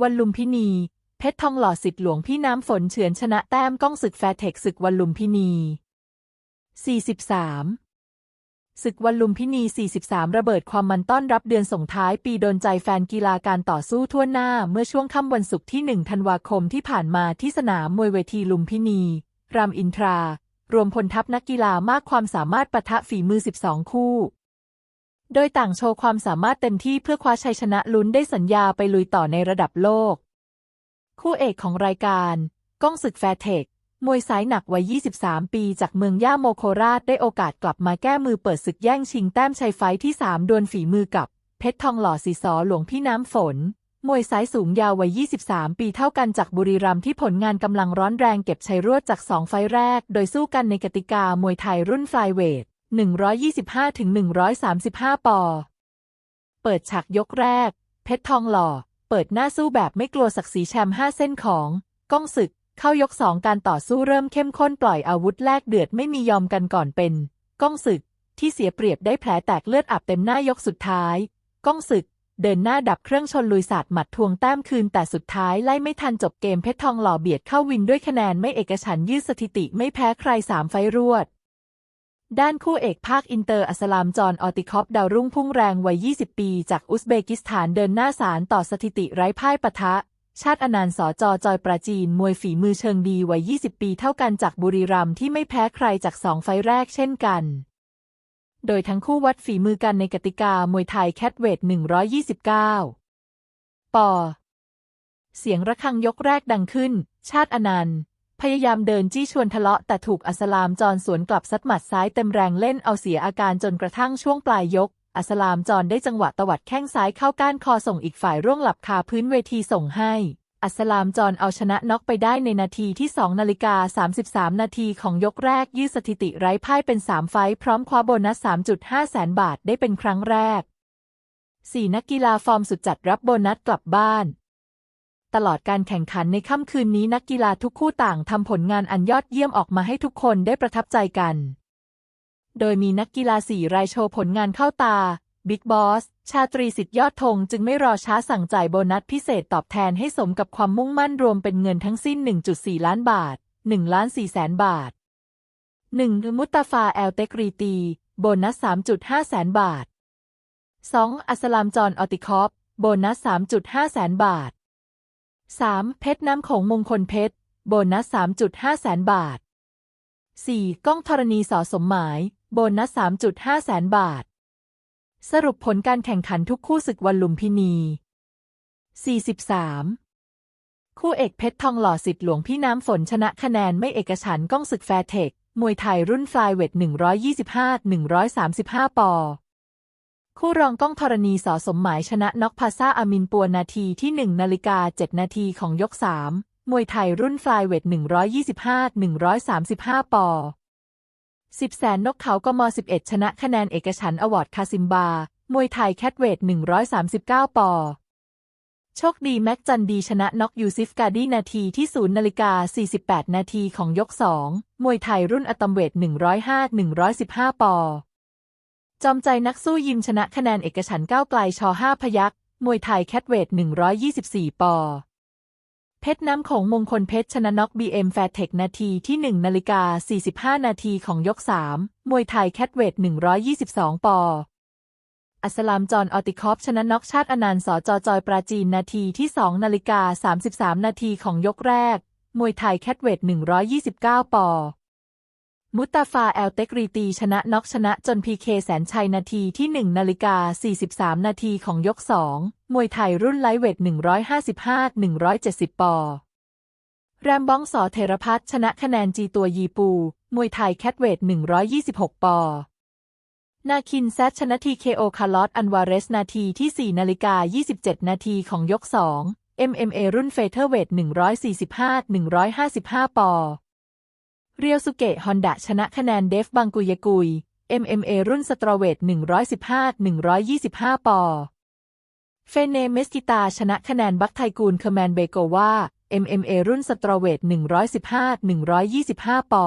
วันลุมพินี เพชรทองหล่อสิทธิ์หลวงพี่น้ำฝนเฉือนชนะแต้มก้องศึกแฟร์เทคศึกวันลุมพินี 43 ศึกวันลุมพินี 43 ระเบิดความมันต้อนรับเดือนส่งท้ายปีโดนใจแฟนกีฬาการต่อสู้ทั่วหน้าเมื่อช่วงค่ำวันศุกร์ที่ 1 ธันวาคมที่ผ่านมาที่สนามมวยเวทีลุมพินี รามอินทรา รวมพลทัพนักกีฬามากความสามารถปะทะฝีมือ 12 คู่ โดยต่างโชว์ความสามารถเต็มที่เพื่อคว้าชัยชนะลุ้นได้สัญญาไปลุยต่อในระดับโลก คู่เอกของรายการ ก้องศึกแฟร์เทค มวยสายหนักวัย 23 ปีจากเมืองย่าโมโคราชได้โอกาสกลับมาแก้มือเปิดศึกแย่งชิงแต้มชัยไฟที่ 3 ดวลฝีมือกับ เพชรทองหล่อสีสอหลวงพี่น้ำฝน มวยสายสูงยาววัย 23 ปีเท่ากันจากบุรีรัมย์ที่ผลงานกำลังร้อนแรงเก็บชัยรวดจาก 2 ไฟแรก โดยสู้กันในกติกามวยไทยรุ่นฟลายเวท 125-135 ปอ เปิดฉากยกแรก เพชรทองหล่อ เปิดหน้าสู้แบบไม่กลัวศักดิ์ศรีแชมป์5เส้นของก้องศึก เข้ายกสองการต่อสู้เริ่มเข้มข้นปล่อยอาวุธแลกเดือดไม่มียอมกันก่อนเป็นก้องศึกที่เสียเปรียบได้แผลแตกเลือดอาบเต็มหน้ายกสุดท้าย ก้องศึก เดินหน้าดับเครื่องชนลุยศาสาดหมัดทวงแต้มคืนแต่สุดท้ายไล่ไม่ทันจบเกมเพชรทองหล่อเบียดเข้าวินด้วยคะแนนไม่เอกฉันยืดสถิติไม่แพ้ใครสามไฟต์รวด ด้านคู่เอกภาคอินเตอร์อัสลามจอนออติคอฟดาวรุ่งพุ่งแรงวัย 20 ปี จากอุซเบกิสถานเดินหน้าสารต่อสถิติไร้พ่ายปะทะ ชาติอนันต์สอจอจอยปราจีน มวยฝีมือเชิงดีวัย 20 ปีเท่ากันจากบุรีรัมย์ที่ไม่แพ้ใครจากสองไฟแรกเช่นกัน โดยทั้งคู่วัดฝีมือกันในกติกามวยไทยแคทเวท 129 ปอ เสียงระฆังยกแรกดังขึ้น ชาติอนันต์ พยายามเดินจี้ชวนทะเลาะแต่ถูกอัสลามจอนสวนกลับซัดหมัดซ้ายเต็มแรงเล่นเอาเสียอาการจนกระทั่งช่วงปลายยก อัสลามจอนได้จังหวะตวัดแข้งซ้ายเข้าก้านคอส่งอีกฝ่ายร่วงหลับคาพื้นเวทีส่งให้อัสลามจอนเอาชนะน็อกไปได้ในนาทีที่ 2 นาฬิกา 33 นาทีของยกแรกยืดสถิติไร้พ่ายเป็น 3 ไฟพร้อมคว้าโบนัส 3.5 แสนบาทได้เป็นครั้งแรก 4 นักกีฬาฟอร์มสุดจัดรับโบนัสกลับบ้าน ตลอดการแข่งขันในค่ำคืนนี้นักกีฬาทุกคู่ต่างทำผลงานอันยอดเยี่ยมออกมาให้ทุกคนได้ประทับใจกัน โดยมีนักกีฬาสี่รายโชว์ผลงานเข้าตาบิ๊กบอส ชาตรีสิทธิ์ยอดธงจึงไม่รอช้าสั่งจ่ายโบนัสพิเศษตอบแทนให้สมกับความมุ่งมั่นรวมเป็นเงินทั้งสิ้น 1.4 ล้านบาท 1 ล้าน4แสนบาท 1. มุตตาฟาแอลเตกรีตี โบนัส 3.5 แสนบาท 2. อัสลามจอนออติคอฟ โบนัส 3.5 แสนบาท 3. เพชรน้ำของมงคลเพชร โบนัส 3.5 แสนบาท 4. ก้องธรณีสอสมหมาย โบนัส 3.5 แสนบาท สรุปผลการแข่งขันทุกคู่ศึกวันลุมพินี 43 คู่เอกเพชรทองหล่อสิทธิ์หลวงพี่น้ำฝนชนะคะแนนไม่เอกฉันก้องศึกแฟร์เทค มวยไทยรุ่นฟลายเวท 125-135 ปอ คู่รองก้องธรณีสอสมหมายชนะน็อกพาซาอามินปัวนาทีที่ 1 นาฬิกา 7 นาทีของยก 3 มวยไทยรุ่นฟลายเวท 125-135 ปอ10แสนนกเขากม11 ชนะคะแนนเอกฉันอวอร์ดคาซิมบา มวยไทยแคทเวท 139 ปอโชคดีแม็กจันดีชนะน็อกยูซิฟกาดีนาทีที่ 0 นาฬิกา 48 นาทีของยก 2 มวยไทยรุ่นอะตอมเวท 105-115 ปอ จอมใจนักสู้ยิมชนะคะแนนเอกฉันก้าวไกลช5พยักมวยไทยแคทเวท124 ปอ เพชรน้ำของมงคลเพชรชนะน็อกบีเอ็มแฟร์เทคนาทีที่ 1 นาฬิกา 45 นาทีของยก 3 มวยไทยแคทเวท122 ปอ อัสลามจอนออติคอฟชนะน็อกชาติอนันต์สอจอจอยปราจีนนาทีที่ 2 นาฬิกา 33 นาทีของยกแรก มวยไทยแคทเวท129 ปอ มุตตาฟาแอลเตกรีตีชนะน็อกชนะจนพีเคแสนชัยนาทีที่ 1 นาฬิกา 43 นาทีของยก 2 มวยไทยรุ่นไลท์เวท 155-170 ปอ แรมบ้องสอเทรพัฒชนะคะแนนจีตัวยีปู มวยไทยแคทเวท 126 ปอ นาคินแซชชนะทีเคโอคาร์ลอสอันวาเรสนาทีที่ 4 นาฬิกา 27 นาทีของยก 2 MMA รุ่นเฟเธอร์เวท 145-155 ปอ เรียวสุเกะฮอนดะชนะคะแนนเดฟบังกุยกุย MMA รุ่นสตรอเวท 115-125 ปอ เฟเนเมสกิตาชนะคะแนนบักไทกูลเคอร์แมนเบโกวา MMA รุ่นสตรอเวท 115-125 ปอ